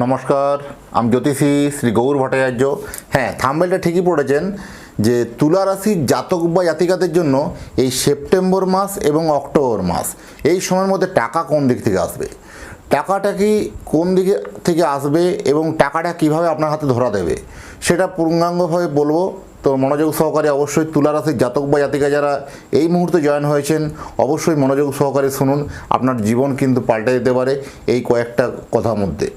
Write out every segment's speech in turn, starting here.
নমস্কার, আমি জ্যোতিষী শ্রী গৌর ভট্টাচার্য। হ্যাঁ থাম্বেলটা ঠিকই পড়েছেন যে তুলা রাশির জাতক বা জাতিকাদের জন্য এই সেপ্টেম্বর মাস এবং অক্টোবর মাস, এই সময়ের মধ্যে টাকা কোন দিক থেকে আসবে? টাকাটা কি কোন দিকে থেকে আসবে এবং টাকাটা কীভাবে আপনার হাতে ধরা দেবে? সেটা পূর্ণাঙ্গভাবে বলব। তো মনোযোগ সহকারে অবশ্যই তুলা রাশির জাতক বা জাতিকা যারা এই মুহূর্তে জয়েন হয়েছেন, অবশ্যই মনোযোগ সহকারে শুনুন। আপনার জীবন কিন্তু পাল্টে যেতে পারে এই কয়েকটা কথার মধ্যে।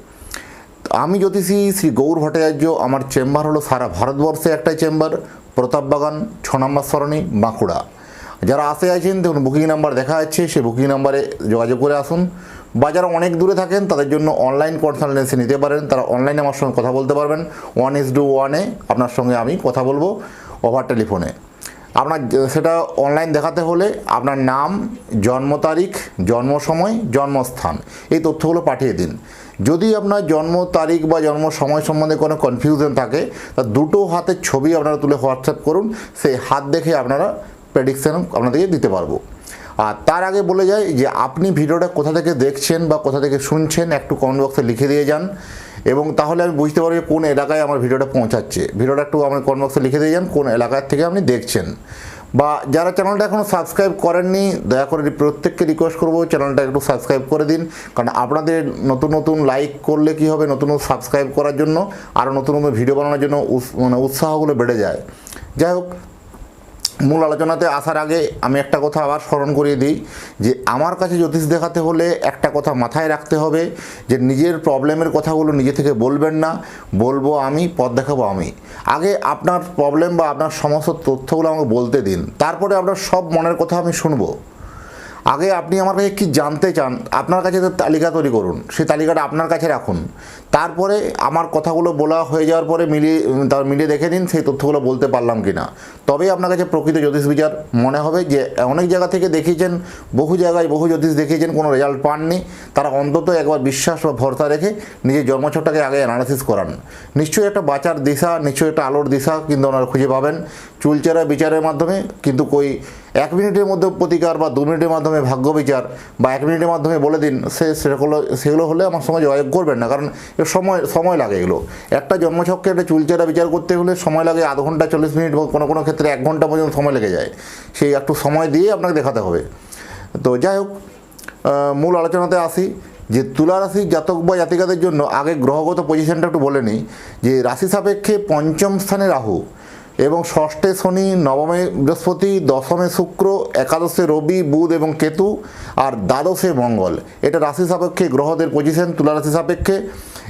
আমি জ্যোতিষী শ্রী গৌর ভট্টাচার্য, আমার চেম্বার হলো সারা ভারতবর্ষে একটাই চেম্বার প্রতাপবাগান ছ নম্বর সরণি, বাঁকুড়া। যারা আসে আছেন, দেখুন বুকিং নাম্বার দেখা যাচ্ছে, সেই বুকিং নাম্বারে যোগাযোগ করে আসুন। বা যারা অনেক দূরে থাকেন, তাদের জন্য অনলাইন কনসালটেন্সি নিতে পারেন। তারা অনলাইনে আমার সঙ্গে কথা বলতে পারবেন। ওয়ান ইস ডু ওয়ানে আপনার সঙ্গে আমি কথা বলব ওভার টেলিফোনে আপনার, সেটা অনলাইন দেখাতে হলে আপনার নাম, জন্ম তারিখ, জন্ম সময়, জন্মস্থান, এই তথ্যগুলো পাঠিয়ে দিন। যদি আপনার জন্ম তারিখ বা জন্ম সময় সম্বন্ধে কোনো কনফিউশন থাকে, তা দুটো হাতের ছবি আপনারা তুলে হোয়াটসঅ্যাপ করুন, সেই হাত দেখে আপনারা প্রেডিকশান আপনাদেরকে দিতে পারব। আর তার আগে বলে যাই যে আপনি ভিডিওটা কোথা থেকে দেখছেন বা কোথা থেকে শুনছেন, একটু কমেন্ট বক্সে লিখে দিয়ে যান। এবং তাহলে আমি বুঝতে পারব কোন এলাকায় আমার ভিডিওটা পৌঁছাচ্ছে। ভিডিওটা একটু আমার কমেন্ট বক্সে লিখে দিয়ে যান, কোন এলাকার থেকে আপনি দেখছেন। বা যারা চ্যানেলটা এখনও সাবস্ক্রাইব করেননি, দয়া করে প্রত্যেককে রিকোয়েস্ট করব চ্যানেলটা একটু সাবস্ক্রাইব করে দিন। কারণ আপনাদের নতুন নতুন লাইক করলে কি হবে? নতুন নতুন সাবস্ক্রাইব করার জন্য আরও নতুন নতুন ভিডিও বানানোর জন্য মানে উৎসাহগুলো বেড়ে যায়। যাই হোক মূল আলোচনাতে আসার আগে আমি একটা কথা আবার স্মরণ করিয়ে দিই যে আমার কাছে জ্যোতিষ দেখাতে হলে একটা কথা মাথায় রাখতে হবে যে নিজের প্রবলেমের কথাগুলো নিজে থেকে বলবেন না। বলব আমি, পথ দেখাবো আমি। আগে আপনার প্রবলেম বা আপনার সমস্ত তথ্যগুলো আমাকে বলতে দিন। তারপরে আপনার সব মনের কথা আমি শুনব। আগে আপনি আমার কাছে কী জানতে চান, আপনার কাছে তো তালিকা তৈরি করুন, সেই তালিকাটা আপনার কাছে রাখুন। তারপরে আমার কথাগুলো বলা হয়ে যাওয়ার পরে মিলিয়ে, তার মিলিয়ে দেখে নিন সেই তথ্যগুলো বলতে পারলাম কি না তবেই আপনার কাছে প্রকৃত জ্যোতিষ বিচার মনে হবে যে, অনেক জায়গা থেকে দেখিয়েছেন, বহু জায়গায় বহু জ্যোতিষ দেখিয়েছেন, কোনো রেজাল্ট পাননি। তারা অন্তত একবার বিশ্বাস বা ভরসা রেখে নিজের জন্মছকটাকে আগে অ্যানালাইসিস করান। নিশ্চয়ই একটা বাঁচার দিশা, নিশ্চয়ই একটা আলোর দিশা কিন্তু ওনারা খুঁজে পাবেন। চুলচেরা বিচারের মাধ্যমে, কিন্তু কই এক মিনিটের মধ্যে প্রতিকার বা দু মিনিটের মাধ্যমে ভাগ্য বিচার বা এক মিনিটের মাধ্যমে বলে দিন, সে সেগুলো সেগুলো হলে আমার সঙ্গে যোগাযোগ করবেন না। কারণ সময় সময় লাগে এগুলো। একটা জন্মছককে একটা চুলচেরা বিচার করতে হলে সময় লাগে আধ ঘণ্টা চল্লিশ মিনিট বা কোনো কোনো ক্ষেত্রে এক ঘণ্টা পর্যন্ত সময় লেগে যায়। সেই একটু সময় দিয়ে আপনাকে দেখাতে হবে। তো যাই হোক মূল আলোচনাতে আসি যে তুলা রাশির জাতক বা জাতিকাদের জন্য আগে গ্রহগত পজিশনটা একটু বলে নিই যে রাশি সাপেক্ষে পঞ্চম স্থানে রাহু। এবং ষষ্ঠে শনি, নবমে বৃহস্পতি, দশমে শুক্র, একাদশে রবি, বুধ এবং কেতু আর দ্বাদশে মঙ্গল। এটা রাশি সাপেক্ষে, গ্রহদের পজিশন তুলা রাশি সাপেক্ষে।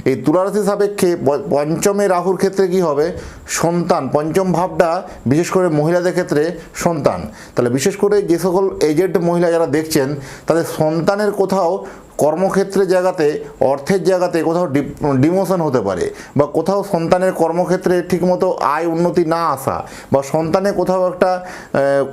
এই তুলা রাশি সাপেক্ষে পঞ্চমে রাহুর ক্ষেত্রে কি হবে? সন্তান। পঞ্চম ভাবটা বিশেষ করে মহিলাদের ক্ষেত্রে সন্তান। তাহলে বিশেষ করে যে সকল এজেড মহিলা যারা দেখছেন, তাদের সন্তানের কোথাও কর্মক্ষেত্রে জায়গাতে, অর্থের জায়গাতে কোথাও ডিমোশন হতে পারে বা কোথাও সন্তানের কর্মক্ষেত্রে ঠিকমতো আয় উন্নতি না আসা বা সন্তানের কোথাও একটা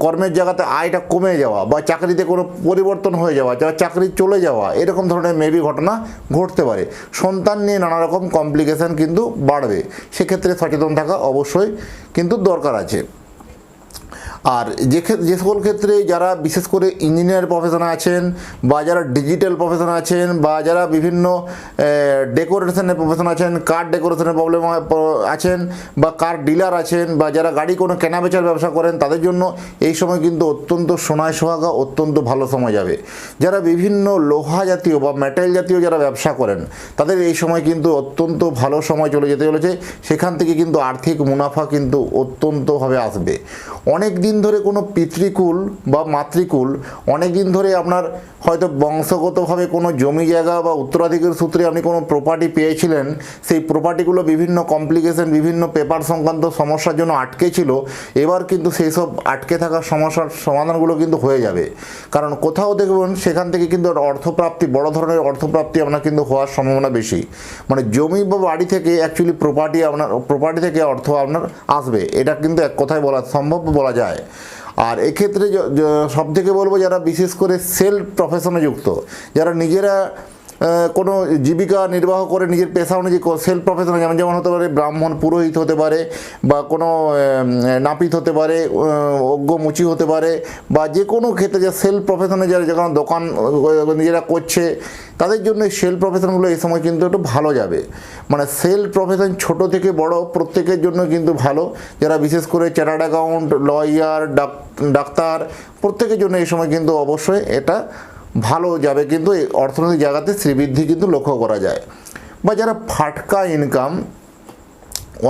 কর্মের জায়গাতে আয়টা কমে যাওয়া বা চাকরিতে কোনো পরিবর্তন হয়ে যাওয়া বা চাকরি চলে যাওয়া, এরকম ধরনের মেবি ঘটনা ঘটতে পারে। সন্তান নিয়ে নানা রকম কমপ্লিকেশন কিন্তু বাড়বে। সেক্ষেত্রে সচেতন থাকা অবশ্যই কিন্তু দরকার আছে। আর যে যে সকল ক্ষেত্রে যারা বিশেষ করে ইঞ্জিনিয়ার প্রফেশনে আছেন বা যারা ডিজিটাল প্রফেশনে আছেন বা যারা বিভিন্ন ডেকোরেশনের প্রফেশন আছেন কার ডেকোরেশনের প্রবলেম আছেন বা কার ডিলার আছেন বা যারা গাড়ি কোনো কেনা বেচার ব্যবসা করেন, তাদের জন্য এই সময় কিন্তু অত্যন্ত সোনায় সোহাগা, অত্যন্ত ভালো সময় যাবে। যারা বিভিন্ন লোহা জাতীয় বা মেটাল জাতীয় যারা ব্যবসা করেন, তাদের এই সময় কিন্তু অত্যন্ত ভালো সময় চলে যেতে চলেছে। সেখান থেকে কিন্তু আর্থিক মুনাফা কিন্তু অত্যন্তভাবে আসবে। অনেক দিন ধরে কোনো পিতৃকুল বা মাতৃকুল অনেক দিন ধরে আপনার হয়তো বংশগতভাবে কোনো জমি জায়গা বা উত্তরাধিকার সূত্রে আপনি কোনো প্রপার্টি পেয়েছিলেন, সেই প্রপার্টিগুলো বিভিন্ন কমপ্লিকেশন বিভিন্ন পেপার সংক্রান্ত সমস্যার জন্য আটকে ছিল, এবার কিন্তু সেই সব আটকে থাকা সমস্যার সমাধানগুলো কিন্তু হয়ে যাবে। কারণ কোথাও দেখবেন সেখান থেকে কিন্তু অর্থপ্রাপ্তি, বড় ধরনের অর্থপ্রাপ্তি আপনার কিন্তু হওয়ার সম্ভাবনা বেশি। মানে জমি বা বাড়ি থেকে অ্যাকচুয়ালি প্রপার্টি আপনার প্রপার্টি থেকে অর্থ আপনার আসবে, এটা কিন্তু এক কথায় বলা, সম্ভব বলা যায়। আর এক্ষেত্রে সব থেকে বলব যারা বিশেষ করে সেল প্রফেশনে যুক্ত যারা নিজেরা কোনো জীবিকা নির্বাহ করে নিজের পেশা অনুযায়ী সেলফ প্রফেশনাল যেমন যেমন হতে পারে ব্রাহ্মণ পুরোহিত হতে পারে বা কোনো নাপিত হতে পারে আহ, অজ্ঞ মুচি হতে পারে বা যে কোনো ক্ষেত্রে যে সেলফ প্রফেশনে যারা যে কোনো দোকান নিজেরা করছে তাদের জন্য এই সেল প্রফেশনগুলো এই সময় কিন্তু একটু ভালো যাবে। মানে সেল প্রফেশন ছোট থেকে বড় প্রত্যেকের জন্য কিন্তু ভালো। যারা বিশেষ করে চার্টার্ড অ্যাকাউন্ট লয়ার ডাক্তার প্রত্যেকের জন্য এই সময় কিন্তু অবশ্যই এটা ভালো যাবে, কিন্তু এই অর্থনৈতিক জায়গাতে শ্রীবৃদ্ধি কিন্তু লক্ষ্য করা যায়। বা যারা ফাটকা ইনকাম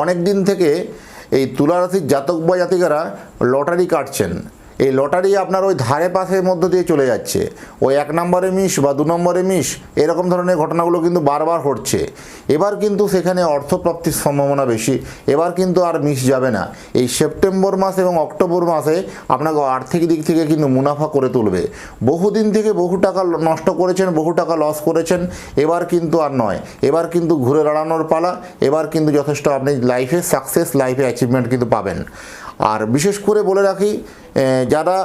অনেক দিন থেকে এই তুলারাশির জাতক বা জাতিকারা লটারি কাটছেন। এই লটারি আপনার ওই ধারে পাশের মধ্য দিয়ে চলে যাচ্ছে। ওই এক নম্বরে মিস বা দু নম্বরে মিস, এরকম ধরনের ঘটনাগুলো কিন্তু বারবার ঘটছে। এবার কিন্তু সেখানে অর্থপ্রাপ্তির সম্ভাবনা বেশি। এবার কিন্তু আর মিস যাবে না। এই সেপ্টেম্বর মাস এবং অক্টোবর মাসে আপনাকে আর্থিক দিক থেকে কিন্তু মুনাফা করে তুলবে। বহুদিন থেকে বহু টাকা নষ্ট করেছেন, বহু টাকা লস করেছেন। এবার কিন্তু আর নয়। এবার কিন্তু ঘুরে দাঁড়ানোর পালা। এবার কিন্তু যথেষ্ট আপনি লাইফে সাকসেস লাইফে অ্যাচিভমেন্ট কিন্তু পাবেন। আর বিশেষ করে বলে রাখি যারা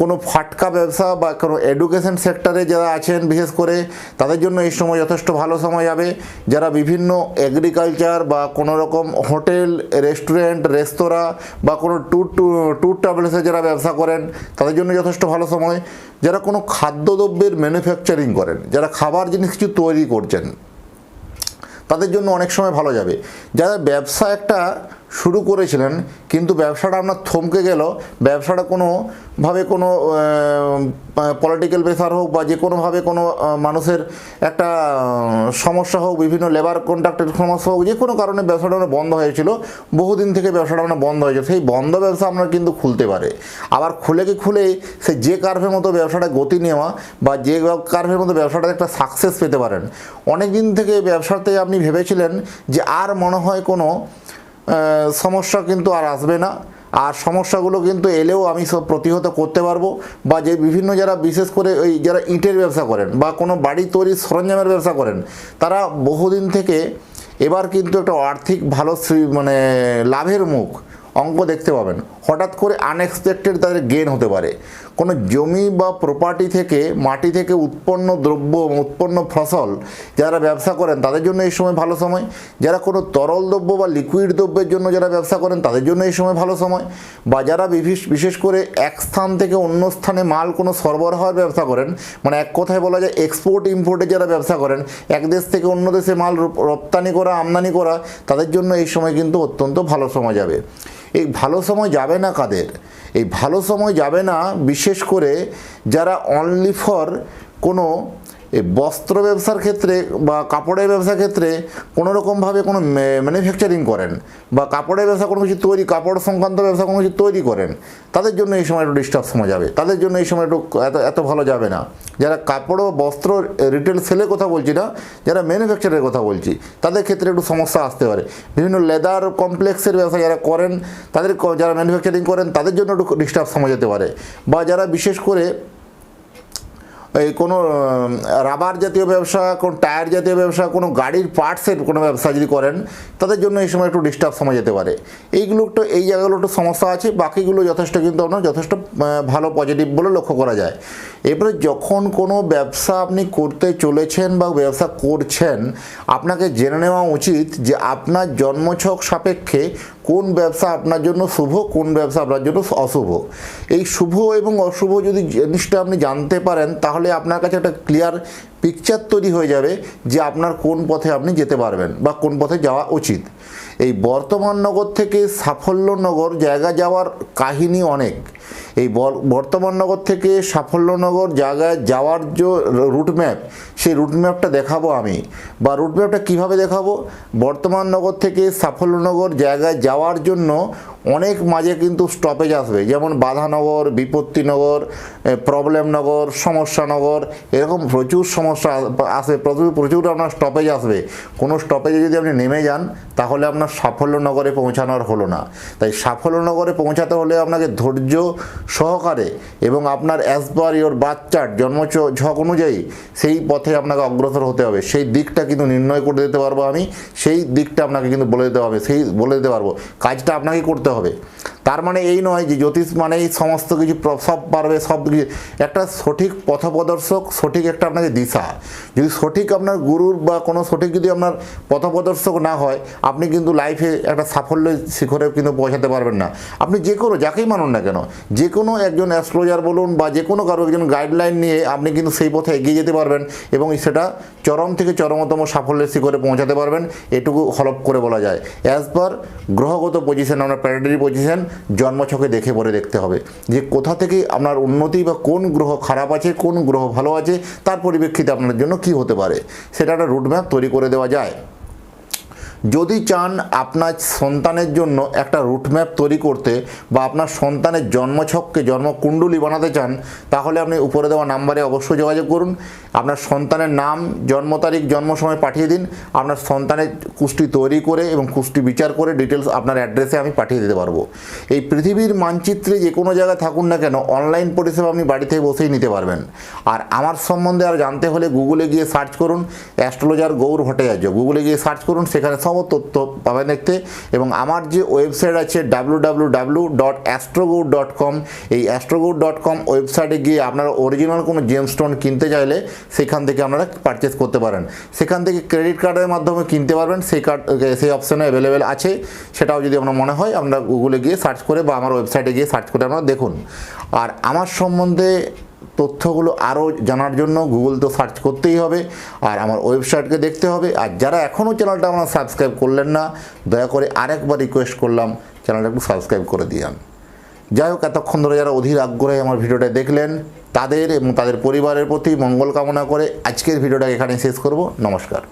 কোনো ফাটকা ব্যবসা বা কোনো এডুকেশন সেক্টরে যারা আছেন, বিশেষ করে তাদের জন্য এই সময় যথেষ্ট ভালো সময় যাবে। যারা বিভিন্ন এগ্রিকালচার বা কোনো রকম হোটেল রেস্টুরেন্ট রেস্তোরাঁ বা কোনো ট্যুর ট্যুর ট্রাভেলসে যারা ব্যবসা করেন, তাদের জন্য যথেষ্ট ভালো সময়। যারা কোনো খাদ্যদ্রব্যের ম্যানুফ্যাকচারিং করেন, যারা খাবার জিনিস কিছু তৈরি করছেন, তাদের জন্য অনেক সময় ভালো যাবে। যারা ব্যবসা একটা শুরু করেছিলেন, কিন্তু ব্যবসাটা আপনার থমকে গেল। ব্যবসাটা কোনোভাবে কোনো পলিটিক্যাল প্রেসার হোক বা যে কোনোভাবে কোনো মানুষের একটা সমস্যা হোক, বিভিন্ন লেবার কন্ট্রাক্টের সমস্যা হোক যে কোনো কারণে ব্যবসাটা আপনার বন্ধ হয়েছিল। বহুদিন থেকে ব্যবসাটা আপনার বন্ধ হয়েছে। সেই বন্ধ ব্যবসা আপনার কিন্তু খুলতে পারে। আবার খুলে কি খুলেই সে যে কার্ভের মতো ব্যবসাটা গতি নেওয়া বা যে কার্ভের মতো ব্যবসাটা একটা সাকসেস পেতে পারেন। অনেক দিন থেকে ব্যবসাতে আপনি ভেবেছিলেন যে আর মনে হয় কোনো সমস্যা কিন্তু আর আসবে না। আর সমস্যাগুলো কিন্তু এলেও আমি সব প্রতিহত করতে পারব বা যে বিভিন্ন যারা বিশেষ করে ওই যারা ইটের ব্যবসা করেন বা কোনো বাড়ি তৈরির সরঞ্জামের ব্যবসা করেন, তারা বহুদিন থেকে এবার কিন্তু একটা আর্থিক ভালো মানে লাভের মুখ অঙ্ক দেখতে পাবেন। হঠাৎ করে আনএক্সপেক্টেড তাদের গেন হতে পারে। কোনো জমি বা প্রপার্টি থেকে, মাটি থেকে উৎপন্ন দ্রব্য উৎপন্ন ফসল যারা ব্যবসা করেন, তাদের জন্য এই সময় ভালো সময়। যারা কোনো তরল দ্রব্য বা লিকুইড দ্রব্যের জন্য যারা ব্যবসা করেন, তাদের জন্য এই সময় ভালো সময়। বা যারা বিশেষ করে এক স্থান থেকে অন্য স্থানে মাল কোনো সরবরাহের ব্যবসা করেন মানে এক কথায় বলা যায় এক্সপোর্ট ইম্পোর্টে যারা ব্যবসা করেন, এক দেশ থেকে অন্য দেশে মাল রপ্তানি করা, আমদানি করা, তাদের জন্য এই সময় কিন্তু অত্যন্ত ভালো সময় যাবে। এই ভালো সময় যাবে না কাদের? এই ভালো সময় যাবে না বিশেষ করে যারা অনলি ফর কোনো বস্ত্র ব্যবসার ক্ষেত্রে বা কাপড়ের ব্যবসার ক্ষেত্রে কোনো রকমভাবে কোনো ম্যানুফ্যাকচারিং করেন বা কাপড়ের ব্যবসা কোনো কিছু তৈরি, কাপড় সংক্রান্ত ব্যবসা কোনো কিছু তৈরি করেন, তাদের জন্য এই সময় একটু ডিস্টার্ব সময় যাবে। তাদের জন্য এই সময় একটু এত এত ভালো যাবে না। যারা কাপড়, বস্ত্র রিটেল সেলের কথা বলছি না, যারা ম্যানুফ্যাকচারের কথা বলছি, তাদের ক্ষেত্রে একটু সমস্যা আসতে পারে। বিভিন্ন লেদার কমপ্লেক্সের ব্যবসা যারা করেন, তাদের যারা ম্যানুফ্যাকচারিং করেন, তাদের জন্য একটু ডিস্টার্ব সময় যেতে পারে। বা যারা বিশেষ করে এই কোনো রাবার জাতীয় ব্যবসা, কোনো টায়ার জাতীয় ব্যবসা, কোনো গাড়ির পার্টসের কোনো ব্যবসা যদি করেন, তাদের জন্য এই সময় একটু ডিস্টার্ব সময় যেতে পারে। এইগুলো একটু, এই জায়গাগুলো একটু সমস্যা আছে, বাকিগুলো যথেষ্ট কিন্তু আপনার যথেষ্ট ভালো পজিটিভ বলে লক্ষ্য করা যায়। এরপরে যখন কোনো ব্যবসা আপনি করতে চলেছেন বা ব্যবসা করছেন, আপনাকে জেনে নেওয়া উচিত যে আপনার জন্মছক সাপেক্ষে কোন ব্যবসা আপনার জন্য শুভ, কোন ব্যবসা আপনার জন্য অশুভ? এই শুভ এবং অশুভ যদি জিনিসটা আপনি জানতে পারেন, তাহলে আপনার কাছে একটা ক্লিয়ার পিকচার তৈরি হয়ে যাবে যে আপনার কোন পথে আপনি যেতে পারবেন বা কোন পথে যাওয়া উচিত। এই বর্তমান নগর থেকে সাফল্য নগর জায়গা যাওয়ার কাহিনী অনেক। এই বর- বর্তমান নগর থেকে সাফল্যনগর জায়গায় যাওয়ার যে রুটম্যাপ সেই রুটম্যাপটা দেখাবো আমি। বা রুটম্যাপটা কীভাবে দেখাবো? বর্তমান নগর থেকে সাফল্যনগর জায়গায় যাওয়ার জন্য অনেক মাঝে কিন্তু স্টপেজ আসবে। যেমন বাধানগর, বিপত্তিনগর প্রবলেমনগর, সমস্যানগর, এরকম প্রচুর সমস্যা আস- আসবে প্রচুর প্রচুর আপনার স্টপেজ আসবে। কোনো স্টপেজে যদি আপনি নেমে যান, তাহলে আপনার সাফল্যনগরে পৌঁছানোর হলো না। তাই সাফল্যনগরে পৌঁছাতে হলে আপনাকে ধৈর্য সহকারে এবং আপনার অ্যাজ পার ইয়োর বাচ্চার জন্ম ঝক অনুযায়ী সেই পথে আপনাকে অগ্রসর হতে হবে। সেই দিকটা কিন্তু নির্ণয় করে দিতে পারব আমি, সেই দিকটা আপনাকে কিন্তু বলে দিতে হবে, সেই বলে দিতে পারব। কাজটা আপনাকেই করতে হবে তার মানে এই নয় যে জ্যোতিষ মানেই সমস্ত কিছু সব পারবে, সব কিছু। একটা সঠিক পথপ্রদর্শক, সঠিক একটা আপনাকে দিশা। যদি সঠিক আপনার গুরুর বা কোনো সঠিক যদি আপনার পথপ্রদর্শক না হয়, আপনি কিন্তু লাইফে একটা সাফল্যের শিখরে কিন্তু পৌঁছাতে পারবেন না। আপনি যে কোনো, যাকেই মানুন না কেন, যে কোনো একজন অ্যাস্ট্রোলজার বলুন বা যে কোনো কারও একজন গাইডলাইন নিয়ে আপনি কিন্তু সেই পথে এগিয়ে যেতে পারবেন এবং সেটা চরম থেকে চরমতম সাফল্যের শিখরে পৌঁছাতে পারবেন। এটুকু হলপ করে বলা যায়। অ্যাজ পার গ্রহগত পজিশন আপনার প্যারাডারি পজিশন জন্মছকে দেখে পরে দেখতে হবে যে কোথা থেকে আপনার উন্নতি বা কোন গ্রহ খারাপ আছে, কোন গ্রহ ভালো আছে, তার পরিপ্রেক্ষিতে আপনার জন্য কি হতে পারে? সেটা একটা রুটম্যাপ তৈরি করে দেওয়া যায়। যদি চান আপনার সন্তানের জন্য একটা রুটম্যাপ তৈরি করতে বা আপনার সন্তানের জন্মছককে জন্মকুণ্ডলী বানাতে চান, তাহলে আপনি উপরে দেওয়া নাম্বারে অবশ্যই যোগাযোগ করুন। আপনার সন্তানের নাম, জন্ম তারিখ, জন্ম সময় পাঠিয়ে দিন। আপনার সন্তানের কুষ্টি তৈরি করে এবং কুষ্টি বিচার করে ডিটেলস আপনার অ্যাড্রেসে আমি পাঠিয়ে দিতে পারব। এই পৃথিবীর মানচিত্রে যে কোনো জায়গায় থাকুন না কেন অনলাইন পরিষেবা আপনি বাড়ি থেকে বসেই নিতে পারবেন। আর আমার সম্বন্ধে আর জানতে হলে গুগলে গিয়ে সার্চ করুন অ্যাস্ট্রোলজার গৌর ভট্টাচার্য। গুগলে গিয়ে সার্চ করুন, সেখানে সব তথ্য পাবেন দেখতে। এবং আমার যে ওয়েবসাইট আছে W W W dot dot com এই অ্যাস্ট্রোগৌর ডট কম ওয়েবসাইটে গিয়ে আপনারা অরিজিনাল কোনো জেমস্টোন কিনতে চাইলে সেখান থেকে আপনারা পারচেস করতে পারেন। সেখান থেকে ক্রেডিট কার্ডের মাধ্যমে কিনতে পারবেন, সেই কার্ড সেই অপশানে অ্যাভেলেবেল আছে। সেটাও যদি আপনার মনে হয়, আপনারা গুগলে গিয়ে সার্চ করে বা আমার ওয়েবসাইটে গিয়ে সার্চ করে আপনারা দেখুন। আর আমার সম্বন্ধে তথ্যগুলো আরও জানার জন্য গুগল তো সার্চ করতেই হবে, আর আমার ওয়েবসাইটকে দেখতে হবে। আর যারা এখনও চ্যানেলটা আমরা সাবস্ক্রাইব করলেন না, দয়া করে আরেকবার রিকোয়েস্ট করলাম চ্যানেলটা একটু সাবস্ক্রাইব করে দিয়ান। যাই হোক, এতক্ষণ ধরে যারা অধীর আগ্রহে আমার ভিডিওটা দেখলেন, তাদের এবং তাদের পরিবারের প্রতি মঙ্গল কামনা করে আজকের ভিডিওটা এখানে শেষ করব। নমস্কার।